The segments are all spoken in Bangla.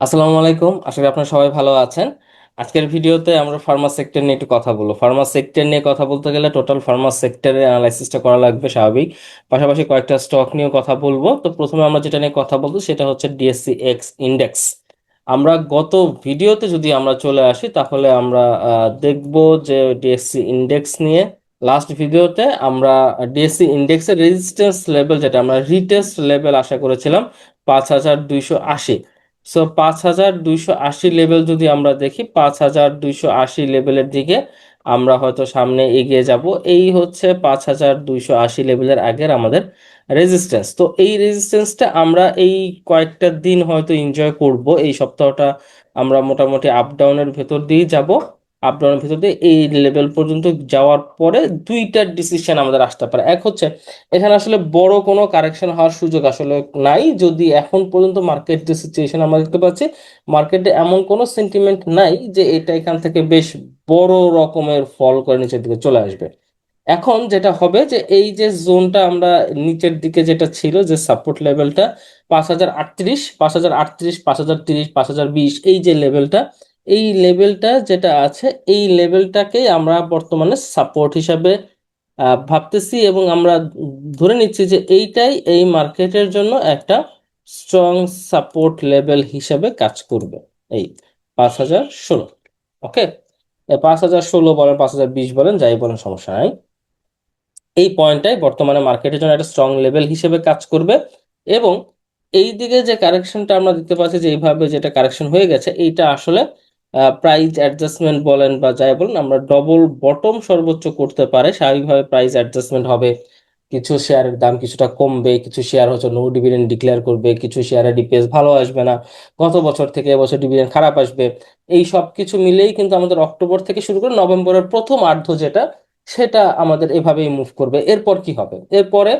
আসসালামু আলাইকুম। আশা করি আপনারা সবাই ভালো আছেন। আজকের ভিডিওতে আমরা ফার্মা সেক্টর নিয়ে একটু কথা বলব। ফার্মা সেক্টর নিয়ে কথা বলতে গেলে টোটাল ফার্মা সেক্টরের অ্যানালাইসিসটা করা লাগবে স্বাভাবিক। পাশাপাশি কয়েকটা স্টক নিয়েও কথা বলব। তো প্রথমে আমরা যেটা নিয়ে কথা বলব সেটা হচ্ছে ডিএসসি এক্স ইন্ডেক্স আমরা গত ভিডিওতে যদি আমরা চলে আসি, তাহলে আমরা দেখব যে ডিএসসি ইন্ডেক্স নিয়ে লাস্ট ভিডিওতে আমরা ডিএসসি ইন্ডেক্সের রেজিস্ট্যান্স লেভেল যেটা, আমরা রিটেস্ট লেভেল আশা করেছিলাম পাঁচ হাজার দুইশো আশি। সো পাঁচ হাজার দুইশো আশি লেভেল যদি আমরা দেখি, পাঁচ হাজার দুইশো আশি লেভেলের দিকে আমরা হয়তো সামনে এগিয়ে যাব। এই হচ্ছে পাঁচ হাজার দুইশো আশি লেভেলের আগের আমাদের রেজিস্ট্যান্স তো এই রেজিস্ট্যান্সটা আমরা এই কয়েকটা দিন হয়তো এনজয় করব। এই সপ্তাহটা আমরা মোটামুটি আপ ডাউনের ভেতর দিয়েই যাব। আপ ডাউনের ভেতর এই লেভেল পর্যন্ত যাওয়ার পরে দুইটা ডিসিশন আমাদের আসতে পারে। এক হচ্ছে, এখানে আসলে বড় কোনো কারেকশন হওয়ার সুযোগ আসলে নাই। যদি এখন পর্যন্ত মার্কেট যে সিচুয়েশন আমরা দেখতে পাচ্ছি মার্কেটে এমন কোনো সেন্টিমেন্ট নাই যে এটা এখান থেকে বেশ বড় রকমের ফল করে নিচের দিকে চলে আসবে। এখন যেটা হবে যে এই যে জোনটা আমরা নিচের দিকে যেটা ছিল, যে সাপোর্ট লেভেলটা পাঁচ হাজার আটত্রিশ, পাঁচ হাজার আটত্রিশ, পাঁচ হাজার তিরিশ, পাঁচ হাজার বিশ, এই যে লেভেলটা এই লেভেলটা যেটা আছে, এই লেভেলটাকেই আমরা বর্তমানে সাপোর্ট হিসাবে ভাবতেছি এবং আমরা ধরে নিচ্ছি যে এইটাই এই মার্কেটের জন্য একটা স্ট্রং সাপোর্ট লেভেল হিসাবে কাজ করবে। এই পাঁচ হাজার ষোলো ওকে পাঁচ হাজার ষোলো বলেন, পাঁচ হাজার বিশ বলেন, যাই বলেন, সমস্যা নাই। এই পয়েন্টটাই বর্তমানে মার্কেটের জন্য একটা স্ট্রং লেভেল হিসেবে কাজ করবে এবং এই দিকে যে কারেকশনটা আমরা দেখতে পাচ্ছি যে এইভাবে যেটা কারেকশন হয়ে গেছে, এইটা আসলে প্রাইস অ্যাডজাস্টমেন্ট বলেন বা যাই বলেন, আমরা ডবল বটম সর্বোচ্চ করতে পারে, স্বাভাবিকভাবে প্রাইস অ্যাডজাস্টমেন্ট হবে। কিছু শেয়ারের দাম কিছুটা কমবে, কিছু শেয়ার হচ্ছে নো ডিভিডেন্ড ডিক্লেয়ার করবে, কিছু শেয়ারের ডিপিএস ভালো আসবে না, গত বছর থেকে এবছর ডিভিডেন্ড খারাপ আসবে। এই সব কিছু মিলেই কিন্তু আমাদের অক্টোবর থেকে শুরু করে নভেম্বরের প্রথম আর্ধ যেটা, সেটা আমাদের এভাবেই মুভ করবে। এরপর কি হবে? এরপরে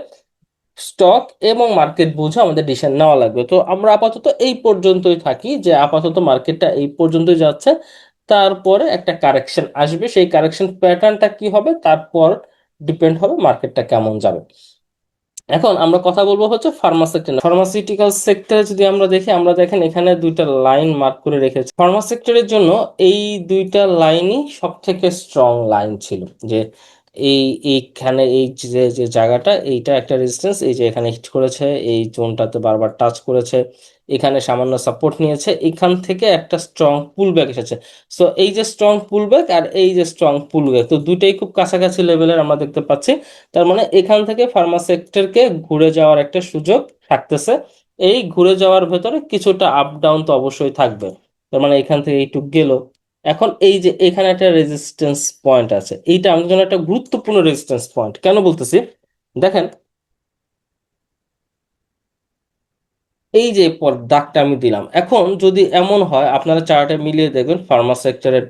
স্টক এবং মার্কেট বুঝে আমাদের ডিসিশন নেওয়া লাগবে। তো আমরা আপাতত এই পর্যন্তই থাকি যে আপাতত মার্কেটটা এই পর্যন্তই যাচ্ছে। তারপরে একটা কারেকশন আসবে। সেই কারেকশন প্যাটার্নটা কি হবে? তারপর ডিপেন্ড হবে মার্কেটটা কেমন যাবে। এখন আমরা কথা বলব হচ্ছে ফার্মা সেক্টর ফার্মাসিউটিক্যাল সেক্টরে যদি আমরা দেখি, আমরা দেখেন এখানে দুইটা লাইন মার্ক করে রেখেছি। ফার্মা সেক্টরের জন্য এই দুইটা লাইনই সব থেকে স্ট্রং লাইন ছিল। যে এই এইখানে এই যে যে জায়গাটা, এইটা একটা রেজিস্ট্যান্স এই যে এখানে হিট করেছে, এই জোনটাতে বারবার টাচ করেছে, এখানে সামান্য সাপোর্ট নিয়েছে, এখান থেকে একটা স্ট্রং পুল ব্যাক এসেছে। সো এই যে স্ট্রং পুল ব্যাক আর এই যে স্ট্রং পুল ব্যাক তো দুইটাই খুব কাছাকাছি লেভেলের আমরা দেখতে পাচ্ছি। তার মানে এখান থেকে ফার্মা সেক্টরকে ঘুরে যাওয়ার একটা সুযোগ থাকতেছে। এই ঘুরে যাওয়ার ভেতরে কিছুটা আপ ডাউন তো অবশ্যই থাকবে। তার মানে এখান থেকে একটু গেল। এখন এই যে এখানে একটা রেজিস্ট্যান্স পয়েন্ট আছে, এইটা আমাদের জন্য একটা গুরুত্বপূর্ণ রেজিস্ট্যান্স পয়েন্ট কেন বলতেছি? দেখেন, এই যে দাগটা আমি দিলাম, এখন যদি এমন হয়, আপনারা চার্টে মিলিয়ে দেখবেন ফার্মা সেক্টরের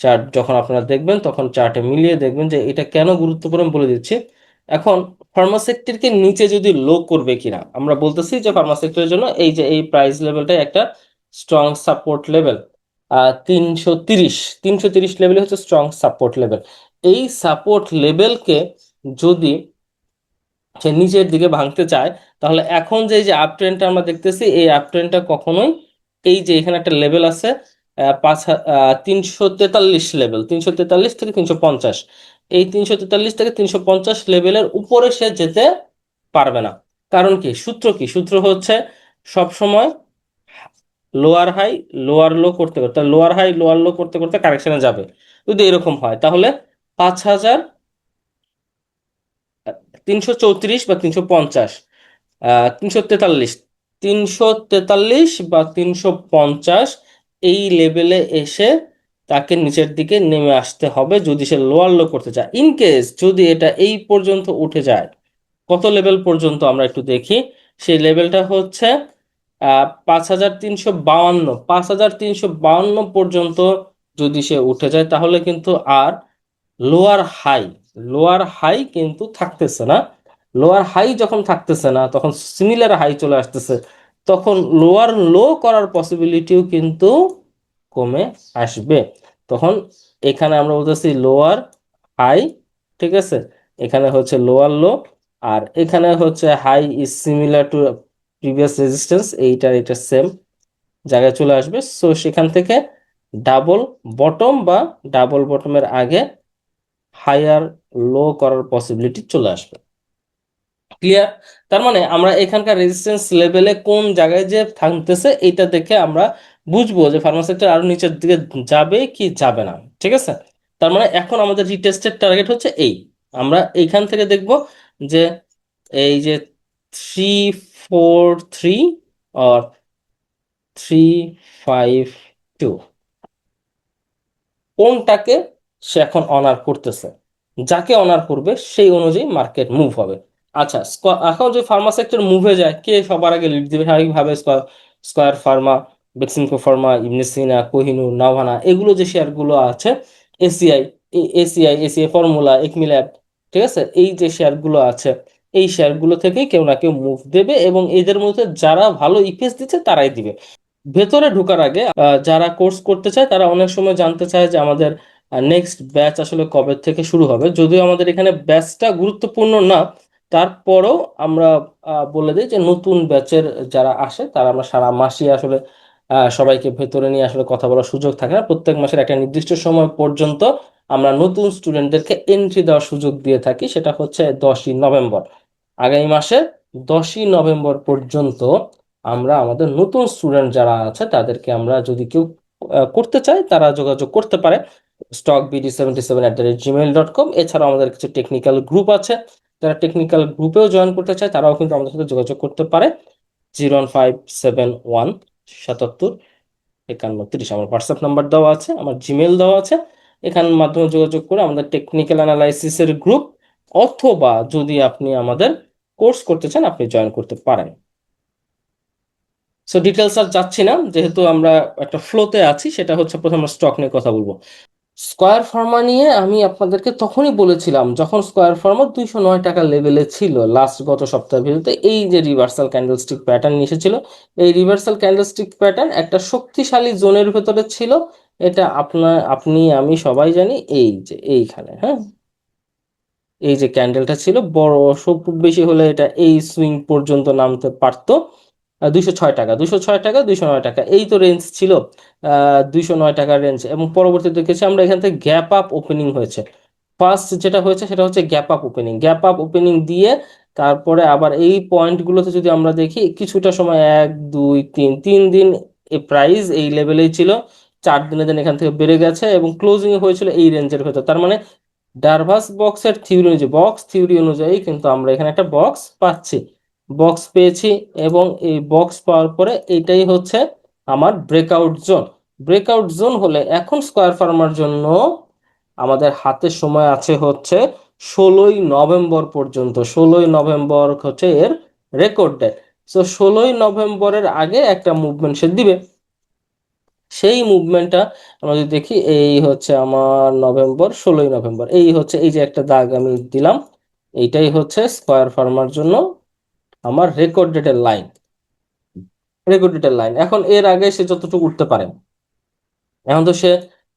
চার্ট যখন আপনারা দেখবেন, তখন চার্টে মিলিয়ে দেখবেন যে এটা কেন গুরুত্বপূর্ণ বলে দিচ্ছি। এখন ফার্মা সেক্টরকে নিচে যদি লো করবে কিনা, আমরা বলতেছি যে ফার্মা সেক্টরের জন্য এই যে, এই প্রাইস লেভেলটা একটা স্ট্রং সাপোর্ট লেভেল তিনশো তিরিশ তিনশো তিরিশ লেভেল হচ্ছে স্ট্রং সাপোর্ট লেভেল এই সাপোর্ট লেভেলকে যদি সে নিচের দিকে ভাঙতে চায়, তাহলে এখন যে যে আপ ট্রেন্ডটা আমরা দেখতেছি, এই আপ ট্রেন্ডটা কখনোই এই যে এখানে একটা লেভেল আছে পাঁচ তিনশো তেতাল্লিশ লেভেল তিনশো তেতাল্লিশ থেকে তিনশো পঞ্চাশ। এই তিনশো তেতাল্লিশ থেকে তিনশো পঞ্চাশ লেভেলের উপরে সে যেতে পারবে না। কারণ কি? সূত্র কি? সূত্র হচ্ছে সব সময় লোয়ার হাই লোয়ার লো করতে করতে লোয়ার হাই লোয়ার লো করতে করতে কারেকশনে যাবে। যদি এরকম হয়, তাহলে পাঁচ হাজার, তিনশো চৌত্রিশ বা তিনশো পঞ্চাশ তিনশো তেতাল্লিশ তিনশো তেতাল্লিশ বা তিনশো পঞ্চাশ, এই লেভেলে এসে তাকে নিচের দিকে নেমে আসতে হবে যদি সে লোয়ার লো করতে চায়। ইন কেস যদি এটা এই পর্যন্ত উঠে যায়, কত লেভেল পর্যন্ত আমরা একটু দেখি, সেই লেভেলটা হচ্ছে পাঁচ হাজার তিনশো বাউান্ন, পাঁচ হাজার তিনশো বাউান্ন পর্যন্ত যদি সে উঠে যায়, তাহলে কিন্তু আর লোয়ার হাই লোয়ার হাই কিন্তু থাকতেছে না। লোয়ার হাই যখন থাকতেছে না, তখন সিমিলার হাই চলে আসতেছে। তখন লোয়ার লো করার পসিবিলিটিও কিন্তু কমে আসবে। তখন এখানে আমরা বলতেছি লোয়ার হাই ঠিক আছে? এখানে হচ্ছে লোয়ার লো আর এখানে হচ্ছে high is similar to previous resistance এইটার এটা সেম জায়গায় চলে আসবে। সো সেখান থেকে ডাবল বটম বা ডাবল বটমের আগে হায়ার লো করার পসিবিলিটি চলে আসবে। ক্লিয়ার তার মানে আমরা এখানকার রেজিস্ট্যান্স লেভেলে কোন জায়গায় যে থাকতেছে এটা দেখে আমরা বুঝব যে ফার্মাসিটা আরও নিচের দিকে যাবে কি যাবে না। ঠিক আছে? তার মানে এখন আমাদের রিটেস্টেড টার্গেট হচ্ছে এই। আমরা এইখান থেকে দেখব যে এই যে থ্রি ফোর থ্রি আর থ্রি ফাইভ টু কোনটাকে সে এখন অনার করতেছে? যাকে অনার করবে, সেই অনুযায়ী মার্কেট মুভ হবে। আচ্ছা এখন যে ফার্মা সেক্টর মুভে যায়, কে সবার আগে লিড দিবে? স্বাভাবিকভাবে Square pharma Beximco pharma Ibn Sina Kohinoor Navana এগুলো যে শেয়ারগুলো আছে ACI ACI ACI formula Acmelab ঠিক আছে? এই যে শেয়ারগুলো আছে এই শেয়ারগুলো থেকে কেউ না কেউ মুভ দেবে এবং এদের মধ্যে যারা ভালো ইপিএস দিচ্ছে তারাই দিবে। ভেতরে ঢোকার আগে যারা কোর্স করতে চায় তারা অনেক সময় জানতে চায় যে আমাদের নেক্সট ব্যাচ আসলে কবে থেকে শুরু হবে। যদিও আমাদের এখানে ব্যাচটা গুরুত্বপূর্ণ না, তারপরেও আমরা বলে দিই যে নতুন ব্যাচের যারা আসে তারা আমরা সারা মাসই আসলে সবাইকে ভেতরে নিয়ে আসলে কথা বলার সুযোগ থাকে না। প্রত্যেক মাসের একটা নির্দিষ্ট সময় পর্যন্ত আমরা নতুন স্টুডেন্টদেরকে এন্ট্রি দেওয়ার সুযোগ দিয়ে থাকি, সেটা হচ্ছে দশই নভেম্বর। আগামী মাসের দশই নভেম্বর পর্যন্ত আমরা আমাদের নতুন স্টুডেন্ট যারা আছে, তাদেরকে আমরা যদি কেউ করতে চায়, তারা যোগাযোগ করতে পারে। Stock BD seventy seven at the rate Gmail dot com এছাড়াও আমাদের কিছু টেকনিক্যাল গ্রুপ আছে। যারা টেকনিক্যাল গ্রুপেও জয়েন করতে চায়, তারাও কিন্তু আমাদের সাথে যোগাযোগ করতে পারে। Zero one five seven one সাতাত্তর একান্ন তিরিশ আমার হোয়াটসঅ্যাপ নাম্বার দেওয়া আছে, আমার জিমেল দেওয়া আছে। এখানের মাধ্যমে যোগাযোগ করে আমাদের টেকনিক্যাল অ্যানালাইসিসের গ্রুপ অথবা যদি আপনি আমাদের কোর্স করতে চান, আপনি জয়েন করতে পারেন। সো ডিটেলস আর যাচ্ছি না, যেহেতু আমরা একটা ফ্লোতে আছি, সেটা হচ্ছে প্রথমে স্টক নিয়ে কথা বলব। স্কয়ার ফার্মা নিয়ে আমি আপনাদেরকে তখনই বলেছিলাম, যখন স্কয়ার ফার্মা দুইশো নয় টাকা লেভেলে ছিল লাস্ট গত সপ্তাহের ভিতরে, এই যে রিভার্সাল ক্যান্ডেলস্টিক প্যাটার্ন এসেছিল, এই রিভার্সাল ক্যান্ডেলস্টিক প্যাটার্ন একটা শক্তিশালী জোনের ভেতরে ছিল, এটা আপনার আপনি, আমি সবাই জানি, এই যে, এইখানে হ্যাঁ? এই যে ক্যান্ডেলটা ছিল, বড় খুব বেশি হলে এটা এই সুইং পর্যন্ত নামতে পারতো। দুইশো ছয় টাকা, দুইশো ছয় টাকা, দুইশো নয় টাকা, এই তো রেঞ্জ ছিল। দুইশো নয় টাকার রেঞ্জ এবং পরবর্তীতে দেখেছি আমরা এখান থেকে গ্যাপ আপ ওপেনিং হয়েছে। ফার্স্ট যেটা হয়েছে সেটা হচ্ছে gap up opening gap up opening দিয়ে তারপরে আবার এই পয়েন্টগুলোতে যদি আমরা দেখি, কিছুটা সময়, এক, দুই, তিন তিন দিন এই প্রাইস এই লেভেলেই ছিল। চার দিনে দিন এখান থেকে বেড়ে গেছে এবং ক্লোজিং হয়েছিল এই রেঞ্জের ভেতর। তার মানে ডারভাস বক্সের থিওরি অনুযায়ী বক্স থিওরি অনুযায়ী কিন্তু আমরা এখানে একটা বক্স পাচ্ছি। বক্স পেয়েছি এবং এই বক্স পাওয়ার পরে এটাই হচ্ছে আমার ব্রেকআউট জোন ব্রেকআউট জোন হলে এখন স্কোয়ার ফার্মার জন্য আমাদের হাতে সময় আছে হচ্ছে ষোলোই নভেম্বর পর্যন্ত। ষোলোই নভেম্বর হচ্ছে এর রেকর্ড ডেট সো ষোলোই নভেম্বরের আগে একটা মুভমেন্ট সে দিবে। সেই মুভমেন্টটা আমরা যদি দেখি, এই হচ্ছে আমার নভেম্বর, ষোলোই নভেম্বর। এই হচ্ছে, এই যে একটা দাগ আমি দিলাম, এইটাই হচ্ছে স্কোয়ার ফার্মার জন্য আমার রেকর্ড ডেটের লাইন রেকর্ড ডেটের লাইন এখন এর আগে সে যতটুকু উঠতে পারে। এখন তো সে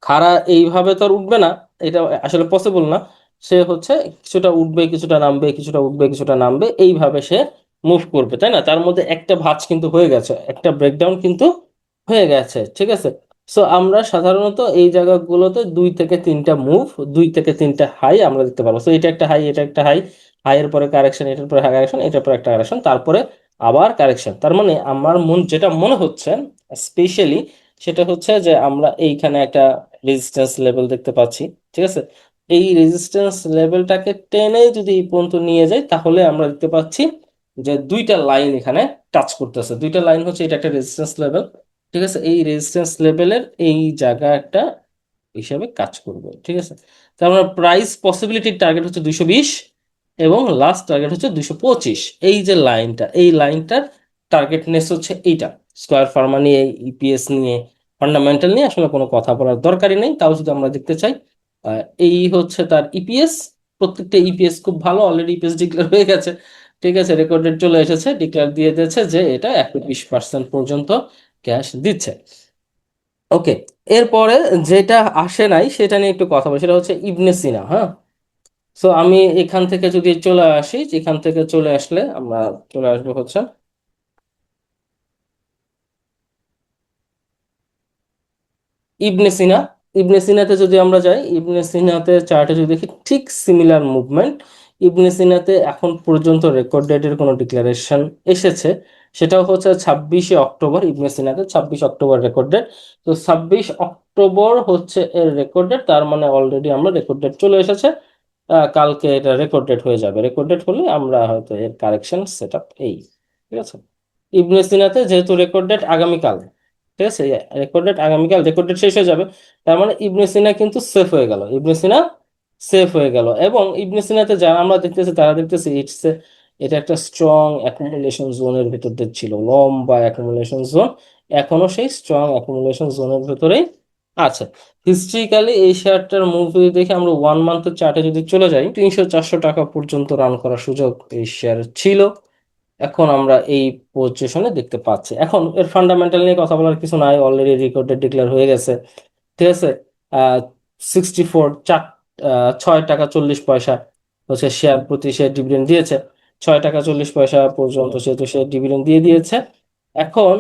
খাড়া এইভাবে তো আর উঠবে না, এটা আসলে পসিবল না। সে হচ্ছে কিছুটা উঠবে, কিছুটা নামবে, কিছুটা উঠবে, কিছুটা নামবে, এইভাবে সে মুভ করবে, তাই না? তার মধ্যে একটা ভাঁজ কিন্তু হয়ে গেছে, একটা ব্রেকডাউন কিন্তু হয়ে গেছে, ঠিক আছে? সো আমরা সাধারণত এই জায়গাগুলোতে দুই থেকে তিনটা মুভ দুই থেকে তিনটা হাই আমরা দেখতে পারব সো এটা একটা হাই এটা একটা হাই হাইয়ের পরে কারেকশন এটার পরে কারেকশন এটার পরে একটা কারেকশন তারপরে আবার কারেকশন তার মানে আমার মন, যেটা মনে হচ্ছে স্পেশালি সেটা হচ্ছে যে আমরা এইখানে একটা রেজিস্ট্যান্স লেভেল দেখতে পাচ্ছি, ঠিক আছে? এই রেজিস্ট্যান্স লেভেলটাকে টেনে যদি এই পর্যন্ত নিয়ে যাই, তাহলে আমরা দেখতে পাচ্ছি যে দুইটা লাইন এখানে টাচ করতেছে। দুইটা লাইন হচ্ছে এটা একটা রেজিস্ট্যান্স লেভেল ঠিক আছে? এই রেজিস্ট্যান্স লেভেলের এই জায়গা একটা হিসাবে কাজ করবে, ঠিক আছে? তার মানে প্রাইস পসিবিলিটির টার্গেট হচ্ছে দুইশো বিশ এবং লাস্ট টার্গেট হচ্ছে দুইশো পঁচিশ। এই যে লাইনটা এই লাইনটার টার্গেটনেস হচ্ছে এইটা। স্কোয়ার ফার্মা নিয়ে ইপিএস নিয়ে ফান্ডামেন্টাল নিয়ে আসলে কোনো কথা বলার দরকারই নেই। তাও যদি আমরা দেখতে চাই এই হচ্ছে তার ইপিএস প্রত্যেকটা ইপিএস খুব ভালো অলরেডি ইপিএস ডিক্লেয়ার হয়ে গেছে। ঠিক আছে? রেকর্ডেড চলে এসেছে। ডিক্লেয়ার দিয়ে দিয়েছে যে এটা একশো বিশ পার্সেন্ট পর্যন্ত ক্যাশ দিচ্ছে। ওকে, এরপরে যেটা আসে নাই সেটা নিয়ে একটু কথা বলি, সেটা হচ্ছে ইবনে সিনা হ্যাঁ? সো আমি এখান থেকে যদি চলে আসি, এখান থেকে চলে আসলে আমরা চলে আসব হচ্ছে ইবনে সিনা। ইবনে সিনাতে যদি আমরা যাই, ইবনে সিনাতে চার্টে যদি দেখি, ঠিক সিমিলার মুভমেন্ট ইবনে সিনাতে এখন পর্যন্ত রেকর্ড ডেটের কোনো ডিক্লারেশন এসেছে। সেটাও হচ্ছে ছাব্বিশে অক্টোবর, ইবনে সিনাতে ছাব্বিশ অক্টোবর রেকর্ড ডেট তো ছাব্বিশ অক্টোবর হচ্ছে এর রেকর্ড ডেট তার মানে অলরেডি আমরা রেকর্ড ডেট চলে এসেছে। কালকে এটা রেকর্ড ডেট হয়ে যাবে। রেকর্ড ডেট হলে আমরা হয়তো এর কারেকশন সেট আপ এই, ঠিক আছে? ইবনে সিনাতে যেহেতু রেকর্ড ডেট আগামীকাল, ঠিক আছে? রেকর্ড ডেট আগামীকাল রেকর্ড ডেট শেষ হয়ে যাবে। তার মানে ইবনে সিনা কিন্তু সেফ হয়ে গেল। ইবনে সিনা সেফ হয়ে গেল। এবং ইবনে সিনাতে যারা আমরা দেখতেছি, তারা দেখতেছি ইটস এটা একটা স্ট্রং অ্যাকুমুলেশন জোনের ভিতর দিয়ে ছিল, লম্বা অ্যাকুমুলেশন জোন এখনও সেই স্ট্রং অ্যাকুমুলেশন জোনের ভিতরেই আছে। হিস্ট্রিক্যালি এই শেয়ারটার মুভ যদি দেখে, আমরা ওয়ান মান্থের চার্টে যদি চলে যাই, তিনশো চারশো টাকা পর্যন্ত রান করার সুযোগ এই শেয়ার ছিল। এখন আমরা এই পজিশনে দেখতে পাচ্ছি। এখন এর ফান্ডামেন্টাল নিয়ে কথা বলার কিছু নাই অলরেডি রেকর্ডেড ডিক্লেয়ার হয়ে গেছে। ঠিক আছে? সিক্সটি ফোর চার ছয় টাকা চল্লিশ পয়সা হচ্ছে শেয়ার প্রতি শেয়ার ডিভিডেন্ড দিয়েছে। ছয় টাকা চল্লিশ পয়সা পর্যন্ত সেহেতু সে ডিভিডেন্ড দিয়ে দিয়েছে। এখন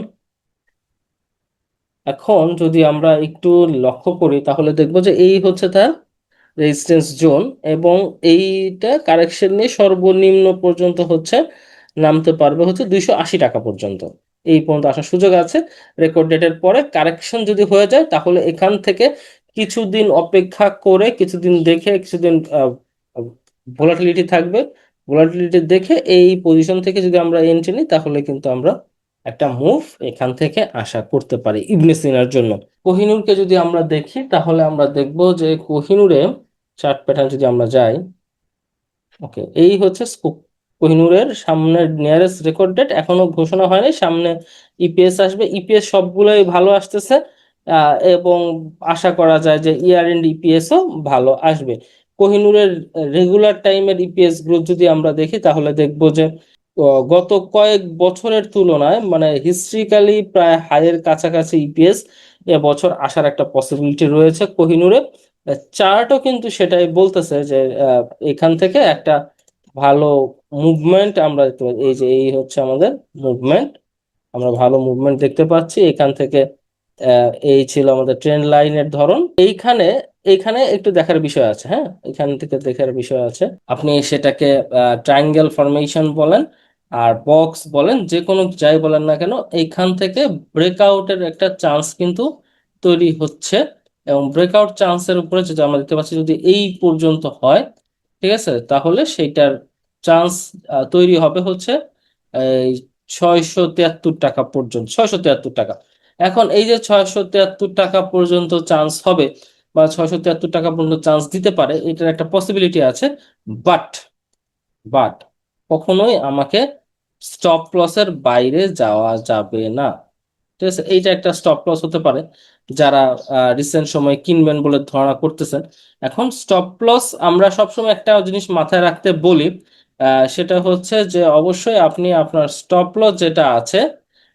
এখন যদি আমরা একটু লক্ষ্য করি তাহলে দেখব যে এই হচ্ছে তার রেজিস্ট্যান্স জোন এবং এইটা কারেকশন নিয়ে সর্বনিম্ন পর্যন্ত হচ্ছে নামতে পারবে হচ্ছে দুইশো আশি টাকা পর্যন্ত। এই পর্যন্ত আসার সুযোগ আছে। রেকর্ড ডেটের পরে কারেকশন যদি হয়ে যায় তাহলে এখান থেকে কিছুদিন অপেক্ষা করে কিছুদিন দেখে কিছুদিন ভোলাটিলিটি থাকবে। ভোলাটিলিটি দেখে এই পজিশন থেকে যদি আমরা এন্ট্রি নিই, তাহলে কিন্তু আমরা একটা মুভ এখান থেকে আশা করতে পারি ইবনে সিনার জন্য। কোহিনূরকে যদি আমরা দেখি, তাহলে আমরা দেখব যে কোহিনুরে চার্ট প্যাটার্ন যদি আমরা যাই ওকে এই হচ্ছে কোহিনূরের সামনের নিয়ারেস্ট রেকর্ড ডেট এখনও ঘোষণা হয়নি, সামনে ইপিএস আসবে। ইপিএস সবগুলোই ভালো আসতেছে এবং আশা করা যায় যে ইয়ার এন্ড ইপিএসও ভালো আসবে। কোহিনূরের রেগুলার টাইমের ইপিএস গ্রোথ যদি আমরা দেখি, তাহলে দেখব যে গত কয়েক বছরের তুলনায় মানে হিস্ট্রিক্যালি প্রায় হাইয়ের কাছাকাছি ইপিএস এবছর আসার একটা পসিবিলিটি রয়েছে কোহিনূরে চার্টও কিন্তু সেটাই বলতেছে যে এখান থেকে একটা ভালো মুভমেন্ট আমরা দেখতে পাচ্ছি এই যে, এই হচ্ছে আমাদের মুভমেন্ট আমরা ভালো মুভমেন্ট দেখতে পাচ্ছি। এখান থেকে এই ছিল আমাদের ট্রেন লাইনের ধরন। এইখানে এইখানে একটু দেখার বিষয় আছে হ্যাঁ? এখান থেকে দেখার বিষয় আছে। আপনি সেটাকে ট্রায়াঙ্গেল ফরমেশন বলেন আর বক্স বলেন যে কোনো যাই বলেন না কেন, এইখান থেকে ব্রেকআউটের একটা চান্স কিন্তু তৈরি হচ্ছে। এবং ব্রেকআউট চান্সের উপরে যদি আমরা দেখতে পাচ্ছি যদি এই পর্যন্ত হয়, ঠিক আছে? তাহলে সেইটার চান্স তৈরি হবে হচ্ছে ছয়শো তিয়াত্তর টাকা পর্যন্ত, ছয়শো তিয়াত্তর টাকা। এখন এই যে ছয়শো তিয়াত্তর টাকা পর্যন্ত চান্স হবে বা ছয়শো তিয়াত্তর টাকা পর্যন্ত চান্স দিতে পারে, এটার একটা পসিবিলিটি আছে। বাট বাট কখনোই আমাকে স্টপ লসের বাইরে যাওয়া যাবে না। ঠিক আছে? এইটা একটা স্টপ লস হতে পারে। যারা রিসেন্ট সময় কিনবেন বলে ধারণা করতেছেন, এখন স্টপ লস আমরা সবসময় একটা জিনিস মাথায় রাখতে বলি সেটা হচ্ছে যে অবশ্যই আপনি আপনার স্টপ লস যেটা আছে,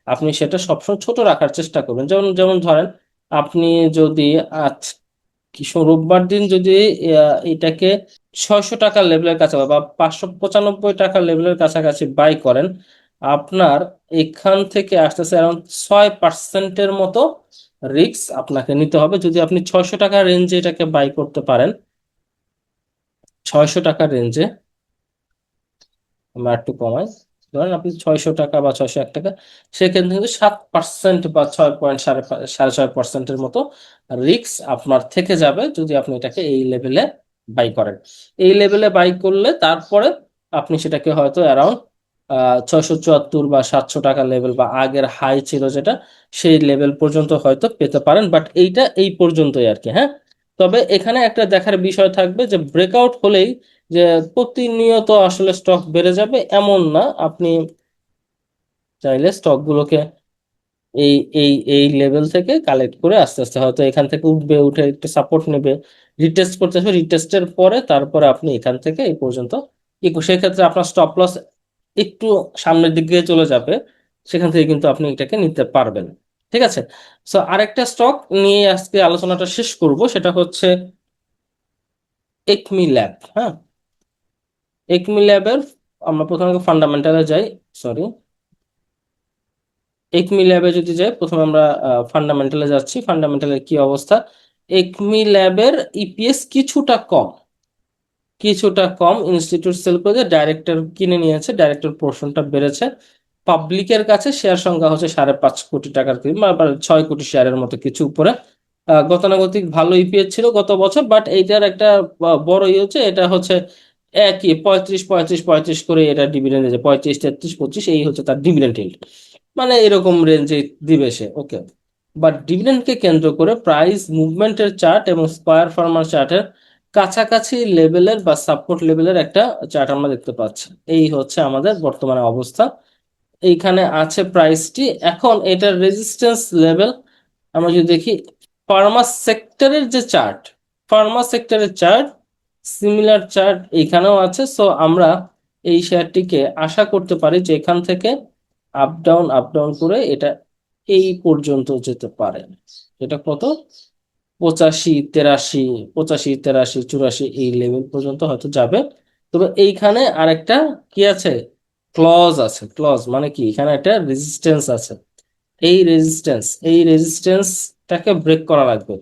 আপনি সেটা সবসময় ছোট রাখার চেষ্টা করবেন। যেমন যেমন ধরেন, আপনি যদি আজ রোববার দিন যদি এটাকে ছয়শো টাকার লেভেলের কাছে বা পাঁচশো পঁচানব্বই টাকার লেভেলের কাছাকাছি বাই করেন, আপনার এখান থেকে আসতেছে অ্যারাউন্ড ছয় পার্সেন্টের মতো রিস্ক আপনাকে নিতে হবে। যদি আপনি ছয়শো টাকার রেঞ্জে এটাকে বাই করতে পারেন, ছয়শো টাকার রেঞ্জে আমরা একটু কমাই। ধরেন আপনি ছয়শো টাকা বা ছয়শো এক টাকা সেক্ষেত্রে কিন্তু সাত পার্সেন্ট বা ছয় পয়েন্ট সাড়ে সাড়ে ছয় পার্সেন্টের মতো রিস্ক আপনার থেকে যাবে যদি আপনি এটাকে এই লেভেলে বাই করেন। এই লেভেলে বাই করলে তারপরে আপনি সেটাকে হয়তো অ্যারাউন্ড ছয়শো চুয়াত্তর বা সাতশো টাকা লেভেল বা আগের হাই ছিল যেটা, সেই লেভেল পর্যন্ত হয়তো পেতে পারেন বাট এইটা এই পর্যন্তই আর কি হ্যাঁ? তবে এখানে একটা দেখার বিষয় থাকবে যে ব্রেকআউট হলেই যে প্রতিনিয়ত আসলে স্টক বেড়ে যাবে এমন না। আপনি চাইলে স্টকগুলোকে এই এই এই লেভেল থেকে কালেক্ট করে আস্তে আস্তে হয়তো এখান থেকে উঠবে, উঠে একটু সাপোর্ট নেবে রিটেস্ট করতে হবে রিটেস্টের পরে তারপরে আপনি এখান থেকে এই পর্যন্ত সেক্ষেত্রে আপনার স্টপ লস একটু সামনের দিকে চলে যাবে, সেখান থেকে কিন্তু আপনি এটাকে নিতে পারবেন। ঠিক আছে? সো আরেকটা স্টক নিয়ে আজকে আলোচনাটা শেষ করব, সেটা হচ্ছে একমি ল্যাব হ্যাঁ? একমি ল্যাবের আমরা প্রথমে ফান্ডামেন্টালে যাই সরি একমি ল্যাবে যদি যাই, প্রথমে আমরা ফান্ডামেন্টালে যাচ্ছি ফান্ডামেন্টালের কি অবস্থা? একমি ল্যাবের ইপিএস কিছুটা কম কিছুটা কম ইনস্টিটিউট সেল করে ডাইরেক্টর কিনে নিয়েছে ডাইরেক্টর পোর্শনটা বেড়েছে। পাবলিকের কাছে শেয়ার সংখ্যা হচ্ছে সাড়ে পাঁচ কোটি টাকার ছয় কোটি শেয়ারের মতো কিছু উপরে। গতানুগতিক ভালো ইপিএস ছিল গত বছর বাট এইটার একটা বড় ইয়ে হচ্ছে, এটা হচ্ছে একই, পঁয়ত্রিশ পঁয়ত্রিশ পঁয়ত্রিশ করে এটা ডিভিডেন্ড দিয়েছে পঁয়ত্রিশ, তেত্রিশ, পঁচিশ, এই হচ্ছে তার ডিভিডেন্ড হিল্ড মানে এরকম রেঞ্জে দিবে সে ওকে বাট ডিভিডেন্ডকে কেন্দ্র করে প্রাইস মুভমেন্টের চার্ট এবং স্কয়ার ফার্মার চার্টের কাছাকাছি লেভেলের বা সাপোর্ট লেভেলের একটা চার্ট আমরা দেখতে পাচ্ছি। এই হচ্ছে আমাদের বর্তমানে অবস্থা। এইখানে আছে প্রাইসটি এখন এটার রেজিস্ট্যান্স লেভেল আমরা যদি দেখি ফার্মা সেক্টরের যে চার্ট ফার্মা সেক্টরের চার্ট সিমিলার চার্ট এইখানেও আছে। সো আমরা এই শেয়ারটিকে আশা করতে পারি যে এখান থেকে আপ ডাউন আপ ডাউন করে এটা এই পর্যন্ত যেতে পারে। এটা কত? পঁচাশি, তেরাশি পঁচাশি, তেরাশি, চুরাশি এই লেভেল পর্যন্ত হয়তো যাবে। তবে এইখানে আরেকটা কি আছে? ক্লজ আছে ক্লজ মানে কি? এখানে একটা রেজিস্ট্যান্স আছে। এই রেজিস্ট্যান্স এই রেজিস্ট্যান্সটাকে ব্রেক করা লাগবে।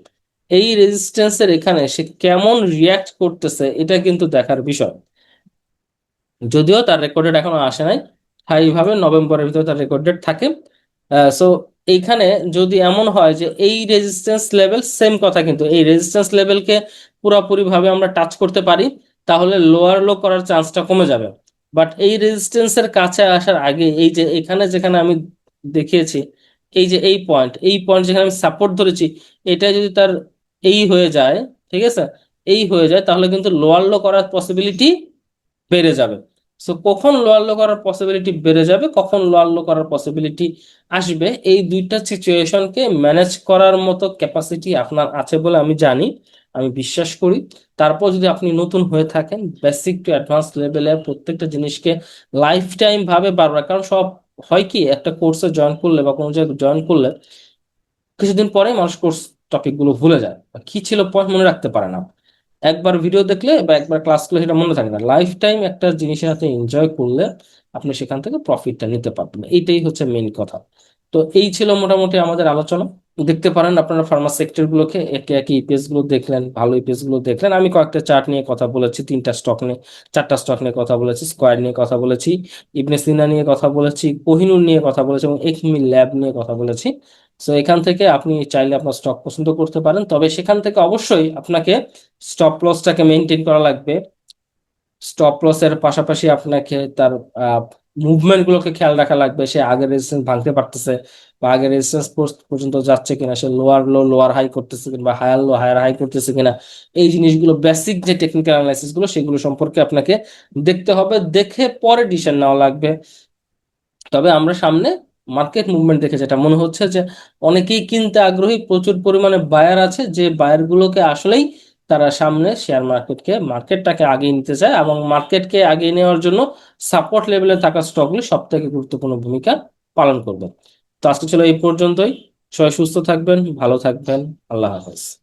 এই রেজিস্ট্যান্সের এখানে সে কেমন রিয়াক্ট করতেছে, এটা কিন্তু দেখার বিষয়। যদিও তার রেকর্ডেড এখনও আসে নাই স্থায়ীভাবে নভেম্বরের ভিতরে তার রেকর্ডেড থাকে। সো এইখানে যদি এমন হয় যে এই রেজিস্ট্যান্স লেভেল সেম কথা কিন্তু, এই রেজিস্ট্যান্স লেভেলকে পুরোপুরি ভাবে আমরা টাচ করতে পারি, তাহলে লোয়ার লো করার চান্সটা কমে যাবে। বাট এই রেজিস্ট্যান্সের কাছে আসার আগে এই যে এখানে যেখানে আমি দেখিয়েছি, এই যে এই পয়েন্ট এই পয়েন্ট যেখানে আমি সাপোর্ট ধরেছি, এটা যদি তার এই হয়ে যায়, ঠিক আছে? এই হয়ে যায়, তাহলে কিন্তু লোয়ার লো করার পসিবিলিটি বেড়ে যাবে। সো কখন লোয়ার লো করার পসিবিলিটি বেড়ে যাবে, কখন লোয়ার লো করার পসিবিলিটি আসবে, এই দুইটা সিচুয়েশনকে ম্যানেজ করার মতো ক্যাপাসিটি আপনার আছে বলে আমি জানি। আমি বিশ্বাস করি। তারপর যদি আপনি নতুন হয়ে থাকেন বেসিক টু অ্যাডভান্স লেভেলের প্রত্যেকটা জিনিসকে লাইফ টাইম ভাবে বারবার কারণ সব হয় কি, একটা কোর্সে জয়েন করলে বা কোনো জায়গায় জয়েন করলে কিছুদিন পরে মানুষ কোর্স টপিকগুলো ভুলে যায়। বা কি ছিল পয়েন্ট মনে রাখতে পারে না। একবার ভিডিও দেখলে বা একবার ক্লাস করলে সেটা মনে থাকে না। লাইফ টাইম একটা জিনিসের সাথে এনজয় করলে আপনি সেখান থেকে প্রফিটটা নিতে পারবেন। এইটাই হচ্ছে মেইন কথা। তো এই ছিল মোটামুটি আমাদের আলোচনা। দেখতে পারেন আপনারা ফার্মা সেক্টর গুলোকে, একে একে ইপিএসগুলো দেখলেন, ভালো ইপিএসগুলো দেখলেন। আমি কয়েকটা চার্ট নিয়ে কথা বলেছি, তিনটা স্টক নিয়ে, চারটা স্টক নিয়ে কথা বলেছি স্কোয়ার নিয়ে কথা বলেছি, ইবনে সিনা নিয়ে কথা বলেছি, কোহিনুর নিয়ে কথা বলেছি এবং এক্সমি ল্যাব নিয়ে কথা বলেছি। সো এখান থেকে আপনি চাইলে আপনার স্টক পছন্দ করতে পারেন। তবে সেখান থেকে অবশ্যই আপনাকে স্টপ লসটাকে মেনটেন করা লাগবে। স্টপ লসের পাশাপাশি আপনাকে তার মুভমেন্ট গুলোকে খেয়াল রাখা লাগবে। সে আগের রেজিস্ট্যান্স ভাঙতে পারতেছে বা আগের রেজিস্ট্যান্স পর্যন্ত যাচ্ছে কিনা, সে লোয়ার লো লোয়ার হাই করতেছে কিনা বা হায়ার লো হায়ার হাই করতেছে কিনা, এই জিনিসগুলো বেসিক যে টেকনিক্যাল অ্যানালাইসিসগুলো, সেগুলো সম্পর্কে আপনাকে দেখতে হবে। দেখে পরে ডিসিশন নেওয়া লাগবে। তবে আমরা সামনে মার্কেট মুভমেন্ট দেখে যেটা মনে হচ্ছে যে অনেকেই কিনতে আগ্রহী, প্রচুর পরিমাণে বায়ার আছে, যে বায়ার গুলোকে আসলেই তারা সামনে শেয়ার মার্কেটকে মার্কেটটাকে আগিয়ে নিতে চায় এবং মার্কেটকে আগিয়ে নেওয়ার জন্য সাপোর্ট লেভেলে থাকা স্টকগুলি সব থেকে গুরুত্বপূর্ণ ভূমিকা পালন করবে। তো আজকে ছিল এই পর্যন্তই। সবাই সুস্থ থাকবেন, ভালো থাকবেন। আল্লাহ হাফেজ।